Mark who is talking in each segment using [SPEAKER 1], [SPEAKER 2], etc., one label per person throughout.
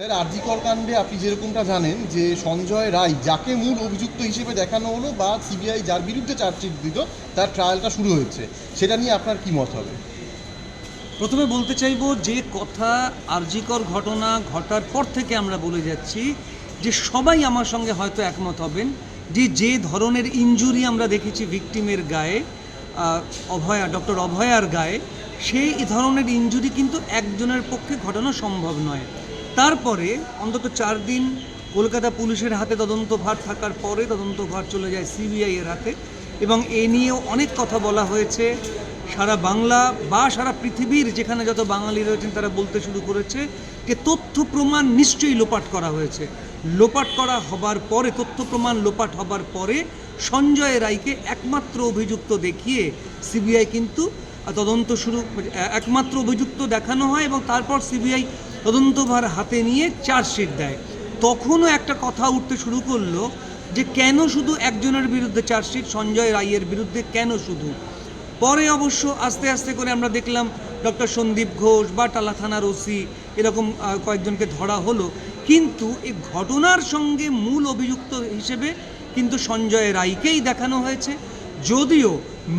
[SPEAKER 1] Sir RG Kar কাণ্ডে আপনি যেরকমটা জানেন যে সঞ্জয় রায়, যাকে মূল অভিযুক্ত হিসেবে দেখানো হলো বা সিবিআই যার বিরুদ্ধে চার্জশিট দিত তার ট্রায়ালটা শুরু হয়েছে। সেটা নিয়ে আপনার কি মত হবে?
[SPEAKER 2] প্রথমে বলতে চাইব যে কথা আরজিকর ঘটনা ঘটার পর থেকে আমরা বলে যাচ্ছি যে সবাই আমার সঙ্গে হয়তো একমত হবেন যে যে ধরনের ইনজুরি আমরা দেখেছি ভিকটিমের গায়ে অভয়া ডক্টর অভয়ার গায়ে, সেই ধরনের ইনজুরি কিন্তু একজনের পক্ষে ঘটানো সম্ভব নয়। তারপরে অন্তত চার দিন কলকাতা পুলিশের হাতে তদন্তভার থাকার পরে তদন্তভার চলে যায় সিবিআই এর হাতে। এবং এ নিয়েও অনেক কথা বলা হয়েছে। সারা বাংলা বা সারা পৃথিবীর যেখানে যত বাঙালি রয়েছেন তারা বলতে শুরু করেছে যে তথ্য প্রমাণ নিশ্চয়ই লোপাট করা হয়েছে। লোপাট করা হবার পরে, তথ্য প্রমাণ লোপাট হবার পরে সঞ্জয় রায়কে একমাত্র অভিযুক্ত দেখিয়ে সিবিআই কিন্তু তদন্ত শুরু একমাত্র অভিযুক্ত দেখানো হয় এবং তারপর সিবিআই তদন্তভার হাতে নিয়ে চার্জশিট দেয়। তখনও একটা কথা উঠতে শুরু করল যে কেন শুধু একজনের বিরুদ্ধে চার্জশিট, সঞ্জয় রায়ের বিরুদ্ধে কেন শুধু? পরে অবশ্য আস্তে আস্তে করে আমরা দেখলাম ডক্টর সন্দীপ ঘোষ বা টালা থানার ওসি এরকম কয়েকজনকে ধরা হলো। কিন্তু এই ঘটনার সঙ্গে মূল অভিযুক্ত হিসেবে কিন্তু সঞ্জয় রায়কেই দেখানো হয়েছে। যদিও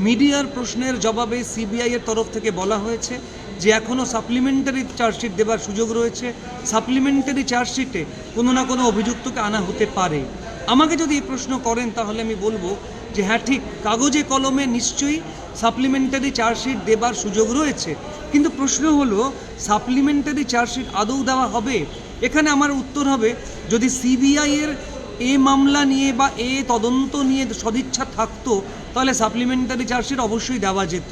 [SPEAKER 2] মিডিয়ার প্রশ্নের জবাবে সিবিআইয়ের তরফ থেকে বলা হয়েছে যে এখনও সাপ্লিমেন্টারি চার্জশিট দেবার সুযোগ রয়েছে সাপ্লিমেন্টারি চার্জশিটে কোনো না কোনো অভিযুক্তকে আনা হতে পারে। আমাকে যদি এই প্রশ্ন করেন, তাহলে আমি বলব যে হ্যাঁ ঠিক, কাগজে কলমে নিশ্চয়ই সাপ্লিমেন্টারি চার্জশিট দেবার সুযোগ রয়েছে। কিন্তু প্রশ্ন হলো সাপ্লিমেন্টারি চার্জশিট আদৌ দেওয়া হবে? এখানে আমার উত্তর হবে, যদি সিবিআইয়ের এ মামলা নিয়ে বা এ তদন্ত নিয়ে সদিচ্ছা থাকতো, তাহলে সাপ্লিমেন্টারি চার্জশিট অবশ্যই দেওয়া যেত।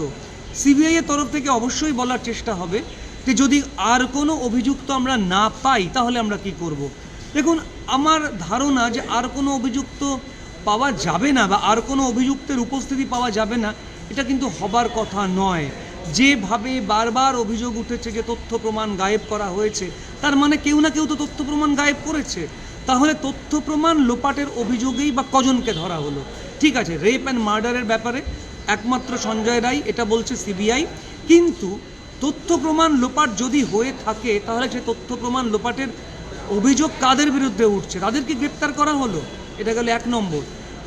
[SPEAKER 2] সিবিআই এর তরফ থেকে অবশ্যই বলার চেষ্টা হবে যে যদি আর কোনো অভিযুক্ত আমরা না পাই, তাহলে আমরা কি করব। দেখুন, আমার ধারণা যে আর কোনো অভিযুক্ত পাওয়া যাবে না বা আর কোনো অভিযুক্তের উপস্থিতি পাওয়া যাবে না, এটা কিন্তু হবার কথা নয়। যেভাবে বারবার অভিযোগ উঠেছে যে তথ্য প্রমাণ গায়েব করা হয়েছে, তার মানে কেউ না কেউ তো তথ্য প্রমাণ গায়েব করেছে। তাহলে তথ্য প্রমাণ লোপাটের অভিযোগেই বা কজনকে ধরা হলো? ঠিক আছে, রেপ অ্যান্ড মার্ডারের ব্যাপারে একমাত্র সঞ্জয় রায়, এটা বলছে সিবিআই। কিন্তু তথ্য প্রমাণ লোপাট যদি হয়ে থাকে, তাহলে সেই তথ্য প্রমাণ লোপাটের অভিযোগ কাদের বিরুদ্ধে উঠছে? তাদেরকে গ্রেপ্তার করা হলো। এটা গেল এক নম্বর।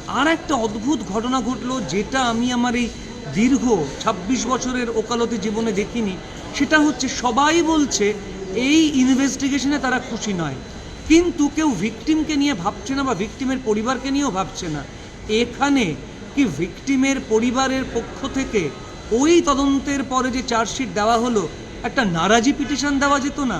[SPEAKER 2] আর একটা অদ্ভুত ঘটনা ঘটলো, যেটা আমি আমার এই দীর্ঘ ২৬ বছরের ওকালতি জীবনে দেখিনি। সেটা হচ্ছে সবাই বলছে এই ইনভেস্টিগেশনে তারা খুশি নয়। কিন্তু কেউ ভিকটিমকে নিয়ে ভাবছে না বা ভিকটিমের পরিবারকে নিয়েও ভাবছে না। এখানে কি ভিকটিমের পরিবারের পক্ষ থেকে ওই তদন্তের পরে যে চার্জশিট দেওয়া হলো, একটা নারাজি পিটিশন দেওয়া যেত না?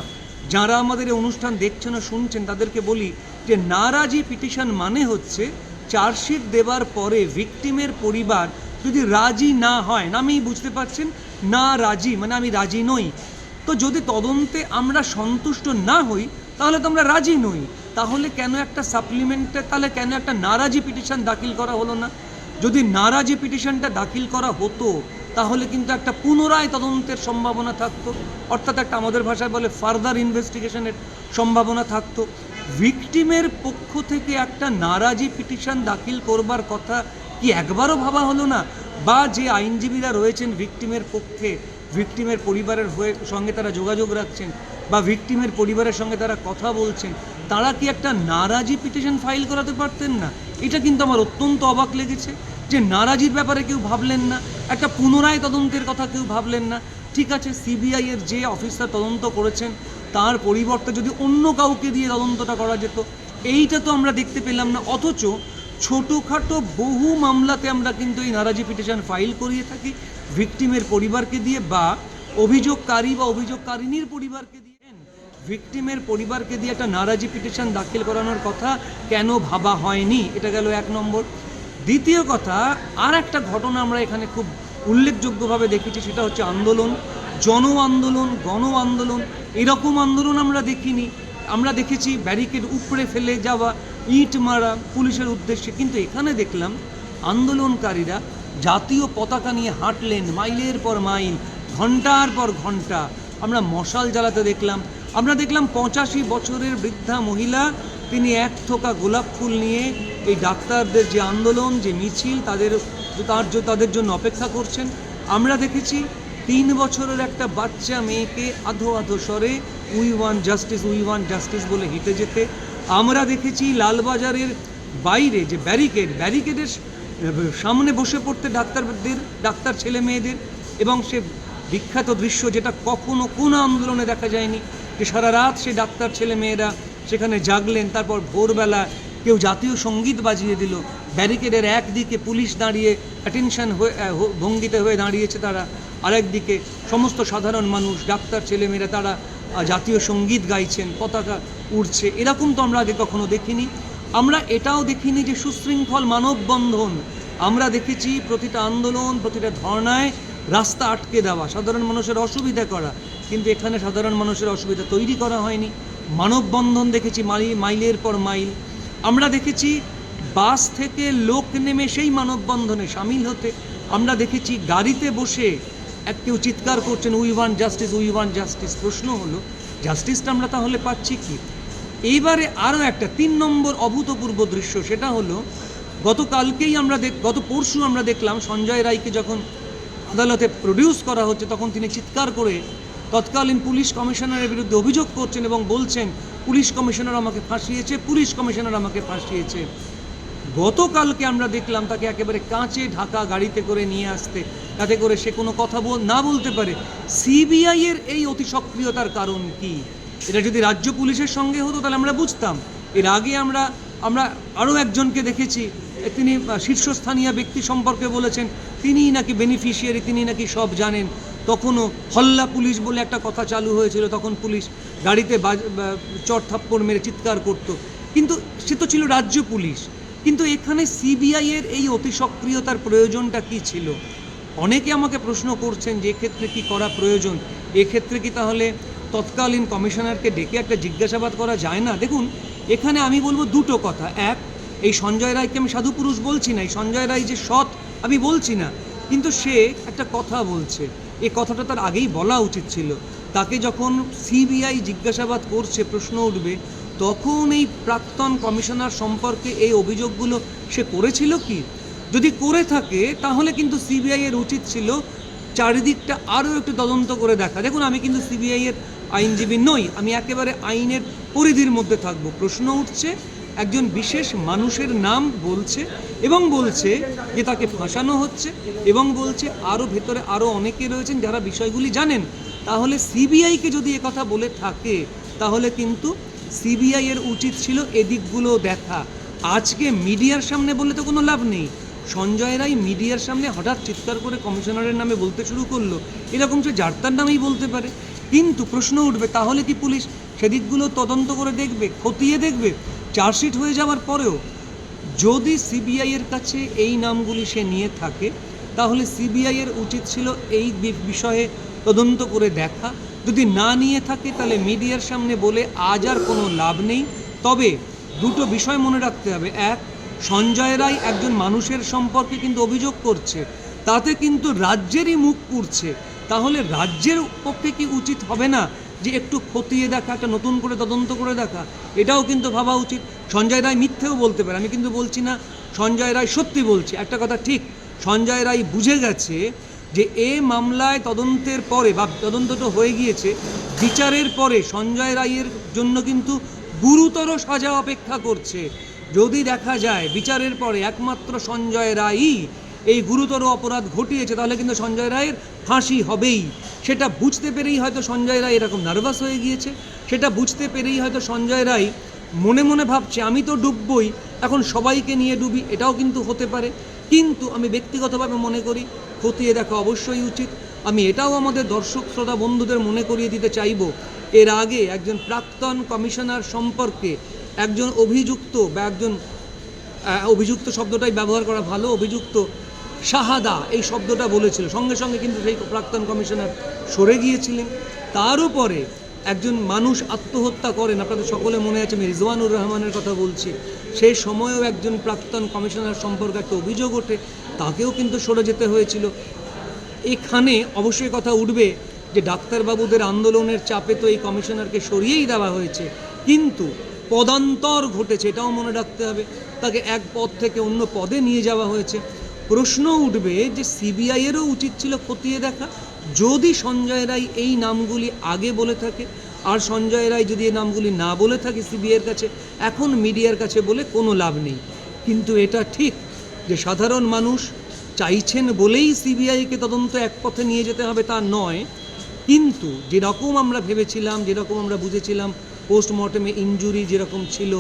[SPEAKER 2] যারা আমাদের এই অনুষ্ঠান দেখছেন ও শুনছেন, তাদেরকে বলি যে নারাজি পিটিশন মানে হচ্ছে চার্জশিট দেওয়ার পরে ভিকটিমের পরিবার যদি রাজি না হয় নামেই বুঝতে পারছেন, না রাজি মানে আমি রাজি নই। তো যদি তদন্তে আমরা সন্তুষ্ট না হই, তাহলে তো আমরা রাজি নই। তাহলে কেন একটা সাপ্লিমেন্টে তাহলে কেন একটা নারাজি পিটিশন দাখিল করা হলো না? যদি নারাজি পিটিশনটা দাখিল করা হতো, তাহলে কিন্তু একটা পুনরায় তদন্তের সম্ভাবনা থাকতো। অর্থাৎ একটা আমাদের ভাষায় বলে ফার্দার ইনভেস্টিগেশনের সম্ভাবনা থাকতো। ভিকটিমের পক্ষ থেকে একটা নারাজি পিটিশন দাখিল করবার কথা কি একবারও ভাবা হলো না? বা যে আইনজীবীরা রয়েছেন ভিকটিমের পক্ষে, ভিকটিমের পরিবারের হয়ে সঙ্গে তারা যোগাযোগ রাখছেন বা ভিকটিমের পরিবারের সঙ্গে তারা কথা বলছেন, তারা কি একটা নারাজি পিটিশন ফাইল করাতে পারতেন না? এটা কিন্তু আমার অত্যন্ত অবাক লেগেছে যে নারাজির ব্যাপারে কেউ ভাবলেন না, একটা পুনরায় তদন্তের কথা কেউ ভাবলেন না। ঠিক আছে, সিবিআই এর যে অফিসার তদন্ত করেছেন, তার পরিবর্তে যদি অন্য কাউকে দিয়ে তদন্তটা করা যেত, এইটা তো আমরা দেখতে পেলাম না। অথচ ছোটোখাটো বহু মামলাতে আমরা কিন্তু এই নারাজি পিটিশন ফাইল করিয়ে থাকি, ভিকটিমের পরিবারকে দিয়ে বা অভিযোগকারী বা অভিযোগকারিনীর পরিবারকে দিয়ে। ভিকটিমের পরিবারকে দিয়ে একটা নারাজি পিটিশন দাখিল করানোর কথা কেন ভাবা হয়নি? এটা গেল এক নম্বর। দ্বিতীয় কথা আর একটা ঘটনা আমরা এখানে খুব উল্লেখযোগ্যভাবে দেখেছি, সেটা হচ্ছে আন্দোলন। জন আন্দোলন গণ আন্দোলন এরকম আন্দোলন আমরা দেখিনি। আমরা দেখেছি ব্যারিকেড উপড়ে ফেলে যাওয়া, ইট মারা পুলিশের উদ্দেশ্যে। কিন্তু এখানে দেখলাম, আন্দোলনকারীরা জাতীয় পতাকা নিয়ে হাঁটলেন মাইলের পর মাইল, ঘণ্টার পর ঘণ্টা। আমরা মশাল জ্বালাতে দেখলাম আমরা দেখলাম পঁচাশি বছরের বৃদ্ধা মহিলা, তিনি এক থোকা গোলাপ ফুল নিয়ে এই ডাক্তারদের যে আন্দোলন, যে মিছিল, তাদের তার তাদের জন্য অপেক্ষা করছেন। আমরা দেখেছি তিন বছরের একটা বাচ্চা মেয়েকে আধো আধো স্বরে we want justice, we want justice বলে হেঁটে যেতে। আমরা দেখেছি লালবাজারের বাইরে যে ব্যারিকেড, ব্যারিকেডের সামনে বসে পড়তে ডাক্তারদের, ডাক্তার ছেলে মেয়েদের এবং সে বিখ্যাত দৃশ্য যেটা কখনো কোনো আন্দোলনে দেখা যায়নি। যে সারা রাত সেই ডাক্তার ছেলে মেয়েরা সেখানে জাগলেন, তারপর ভোরবেলা কেউ জাতীয় সংগীত বাজিয়ে দিল। ব্যারিকেডের একদিকে পুলিশ দাঁড়িয়ে, অ্যাটেনশন হয়ে ভঙ্গিতে হয়ে দাঁড়িয়েছে তারা। আরেকদিকে সমস্ত সাধারণ মানুষ, ডাক্তার ছেলেমেয়েরা তারা জাতীয় সংগীত গাইছেন, পতাকা উড়ছে। এরকম তো আমরা আগে কখনো দেখিনি। আমরা এটাও দেখিনি যে সুশৃঙ্খল মানববন্ধন। আমরা দেখেছি প্রতিটা আন্দোলন, প্রতিটা ধর্নায় রাস্তা আটকে দেওয়া, সাধারণ মানুষের অসুবিধা করা। কিন্তু এখানে সাধারণ মানুষের অসুবিধা তৈরি করা হয়নি। মানববন্ধন দেখেছি মাইল, মাইলের পর মাইল। আমরা দেখেছি বাস থেকে লোক নেমে সেই মানববন্ধনে সামিল হতে। আমরা দেখেছি গাড়িতে বসে এক কেউ চিৎকার করছেন, we want justice, we want justice. প্রশ্ন হলো, জাস্টিসটা আমরা তাহলে পাচ্ছি কি? এইবারে আরও একটা, তিন নম্বর অভূতপূর্ব দৃশ্য, সেটা হলো, গতকালকেই আমরা দেখ, গত পরশু আমরা দেখলাম সঞ্জয় রায়কে যখন আদালতে প্রডিউস করা হচ্ছে, তখন তিনি চিৎকার করে তৎকালীন পুলিশ কমিশনারের বিরুদ্ধে অভিযোগ করছেন এবং বলছেন, পুলিশ কমিশনার আমাকে ফাঁসিয়েছে, পুলিশ কমিশনার আমাকে ফাঁসিয়েছে। গতকালকে আমরা দেখলাম তাকে একেবারে কাঁচে ঢাকা গাড়িতে করে নিয়ে আসতে যাতে করে সে কোনো কথা না বলতে পারে। সিবিআই এর এই অতি সক্রিয়তার কারণ কি? এটা যদি রাজ্য পুলিশের সঙ্গে হতো তাহলে আমরা বুঝতাম। এর আগে আমরা আমরা আরও একজনকে দেখেছি, তিনি শীর্ষস্থানীয় ব্যক্তি সম্পর্কে বলেছেন, তিনিই নাকি বেনিফিশিয়ারি তিনি নাকি সব জানেন। তখনও হল্লা পুলিশ বলে একটা কথা চালু হয়েছিল, তখন পুলিশ গাড়িতে চড় থাপ্পড় মেরে চিৎকার করতো। কিন্তু সে তো ছিল রাজ্য পুলিশ। কিন্তু এখানে সিবিআইয়ের এই অতি সক্রিয়তার প্রয়োজনটা কি ছিল? অনেকে আমাকে প্রশ্ন করছেন যে এক্ষেত্রে কি করা প্রয়োজন। এক্ষেত্রে কি তাহলে তৎকালীন কমিশনারকে ডেকে একটা জিজ্ঞাসাবাদ করা যায় না? দেখুন, এখানে আমি বলব দুটো কথা। এক, এই সঞ্জয় রায়কে আমি সাধু পুরুষ বলছি না, এই সঞ্জয় রায় যে সৎ, আমি বলছি না। কিন্তু সে একটা কথা বলছে। এই কথাটা তার আগেই বলা উচিত ছিল। তাকে যখন সিবিআই জিজ্ঞাসাবাদ করছে, প্রশ্ন উঠবে, তখন এই প্রাক্তন কমিশনার সম্পর্কে এই অভিযোগগুলো সে করেছিল কি? যদি করে থাকে, তাহলে কিন্তু সিবিআই এর উচিত ছিল চারিদিকটা আরও একটু তদন্ত করে দেখা। দেখুন, আমি কিন্তু সিবিআই এর আইনজীবী নই, আমি একেবারে আইনের পরিধির মধ্যে থাকব। প্রশ্ন উঠছে একজন বিশেষ মানুষের নাম বলছে এবং বলছে যে তাকে ফাঁসানো হচ্ছে এবং বলছে আরও ভেতরে আরও অনেকে রয়েছেন যারা বিষয়গুলি জানেন। তাহলে সিবিআইকে যদি কথা বলে থাকে, তাহলে কিন্তু সিবিআই এর উচিত ছিল এদিকগুলো দেখা। আজকে মিডিয়ার সামনে বলে তো কোনো লাভ নেই। সঞ্জয় রায় মিডিয়ার সামনে হঠাৎ চিৎকার করে কমিশনারের নামে বলতে শুরু করল। এরকম সে যার তার নামেই বলতে পারে। কিন্তু প্রশ্ন উঠবে, তাহলে কি পুলিশ সেদিকগুলো তদন্ত করে দেখবে, খতিয়ে দেখবে? চার্জশিট হয়ে যাওয়ার পরেও যদি সিবিআইয়ের কাছে এই নামগুলি সে নিয়ে থাকে, তাহলে সিবিআইয়ের উচিত ছিল এই বিষয়ে তদন্ত করে দেখা। যদি না নিয়ে থাকে, তাহলে মিডিয়ার সামনে বলে আজ আর কোনো লাভ নেই। তবে দুটো বিষয় মনে রাখতে হবে। এক, সঞ্জয় রায় একজন মানুষের সম্পর্কে কিন্তু অভিযোগ করছে। তাতে কিন্তু রাজ্যেরই মুখ পুড়ছে। তাহলে রাজ্যের পক্ষে কি উচিত হবে না? একটু খতিয়ে দেখা, একটা নতুন করে তদন্ত করে দেখা, এটাও কিন্তু ভাবা উচিত। সঞ্জয় রায় মিথ্যেও বলতে পারে, আমি কিন্তু বলছি না, সঞ্জয় রায় সত্যি বলছি। একটা কথা ঠিক, সঞ্জয় রায় বুঝে গেছে যে এ মামলায় তদন্তের পরে বা তদন্তটা হয়ে গিয়েছে, বিচারের পরে সঞ্জয় রায়ের জন্য কিন্তু গুরুতর সাজা অপেক্ষা করছে। যদি দেখা যায় বিচারের পরে একমাত্র সঞ্জয় রায়ই এই গুরুতর অপরাধ ঘটিয়েছে, তাহলে কিন্তু সঞ্জয় রায়ের ফাঁসি হবেই। সেটা বুঝতে পেরেই হয়তো সঞ্জয় রায় এরকম নার্ভাস হয়ে গিয়েছে। সেটা বুঝতে পেরেই হয়তো সঞ্জয় রায় মনে মনে ভাবছে, আমি তো ডুববই, এখন সবাইকে নিয়ে ডুবি, এটাও কিন্তু হতে পারে। কিন্তু আমি ব্যক্তিগতভাবে মনে করি, খতিয়ে দেখা অবশ্যই উচিত। আমি এটাও আমাদের দর্শক, শ্রোতা, বন্ধুদের মনে করিয়ে দিতে চাইব, এর আগে একজন প্রাক্তন কমিশনার সম্পর্কে একজন অভিযুক্ত বা একজন অভিযুক্ত শব্দটাই ব্যবহার করা ভালো, অভিযুক্ত শাহাদা এই শব্দটা বলেছিল। সঙ্গে সঙ্গে কিন্তু সেই প্রাক্তন কমিশনার সরে গিয়েছিলেন। তার উপরে একজন মানুষ আত্মহত্যা করেন। আপনাদের সকলে মনে আছে, আমি রিজওয়ানুর রহমানের কথা বলছি। সেই সময়েও একজন প্রাক্তন কমিশনার সম্পর্কে একটা অভিযোগ ওঠে। তাকেও কিন্তু সরে যেতে হয়েছিল। এখানে অবশ্যই কথা উঠবে যে ডাক্তারবাবুদের আন্দোলনের চাপে তো এই কমিশনারকে সরিয়েই দেওয়া হয়েছে। কিন্তু পদান্তর ঘটেছে, এটাও মনে রাখতে হবে। তাকে এক পদ থেকে অন্য পদে নিয়ে যাওয়া হয়েছে। প্রশ্ন উঠবে যে সিবিআইয়েরও উচিত ছিল খতিয়ে দেখা। যদি সঞ্জয় রায় এই নামগুলি আগে বলে থাকে, আর সঞ্জয় রায় যদি এই নামগুলি না বলে থাকে সিবিআইয়ের কাছে, এখন মিডিয়ার কাছে বলে কোনো লাভ নেই। কিন্তু এটা ঠিক যে সাধারণ মানুষ চাইছেন বলেই সিবিআইকে তদন্ত এক পথে নিয়ে যেতে হবে, তা নয়। কিন্তু যেরকম আমরা ভেবেছিলাম, যেরকম আমরা বুঝেছিলাম, পোস্টমর্টমে ইনজুরি যেরকম ছিল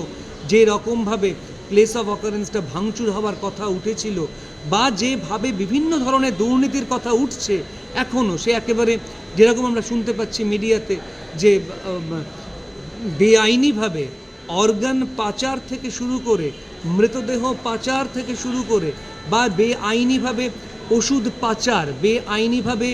[SPEAKER 2] যে রকমভাবে প্লেস অফ অকারেন্সটা ভাঙচুর হওয়ার কথা উঠেছিল বা যেভাবে বিভিন্ন ধরনের দুর্নীতির কথা উঠছে এখনও সে একেবারে যেরকম আমরা শুনতে পাচ্ছি মিডিয়াতে যে বেআইনিভাবে অর্গান পাচার থেকে শুরু করে মৃতদেহ পাচার থেকে শুরু করে বা বেআইনিভাবে ওষুধ পাচার, বেআইনিভাবে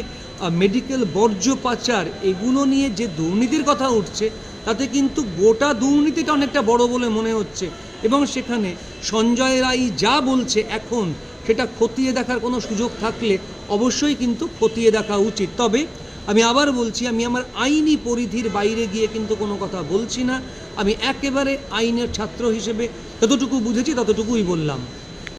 [SPEAKER 2] মেডিকেল বর্জ্য পাচার, এগুলো নিয়ে যে দুর্নীতির কথা উঠছে, তাতে কিন্তু গোটা দুর্নীতিটা অনেকটা বড় বলে মনে হচ্ছে। এবং সেখানে সঞ্জয় রায় যা বলছে এখন সেটা খতিয়ে দেখার কোনো সুযোগ থাকলে অবশ্যই কিন্তু খতিয়ে দেখা উচিত। তবে আমি আবার বলছি, আমি আমার আইনি পরিধির বাইরে গিয়ে কিন্তু কোনো কথা বলছি না। আমি একেবারে আইনের ছাত্র হিসেবে যতটুকু বুঝেছি ততটুকুই বললাম।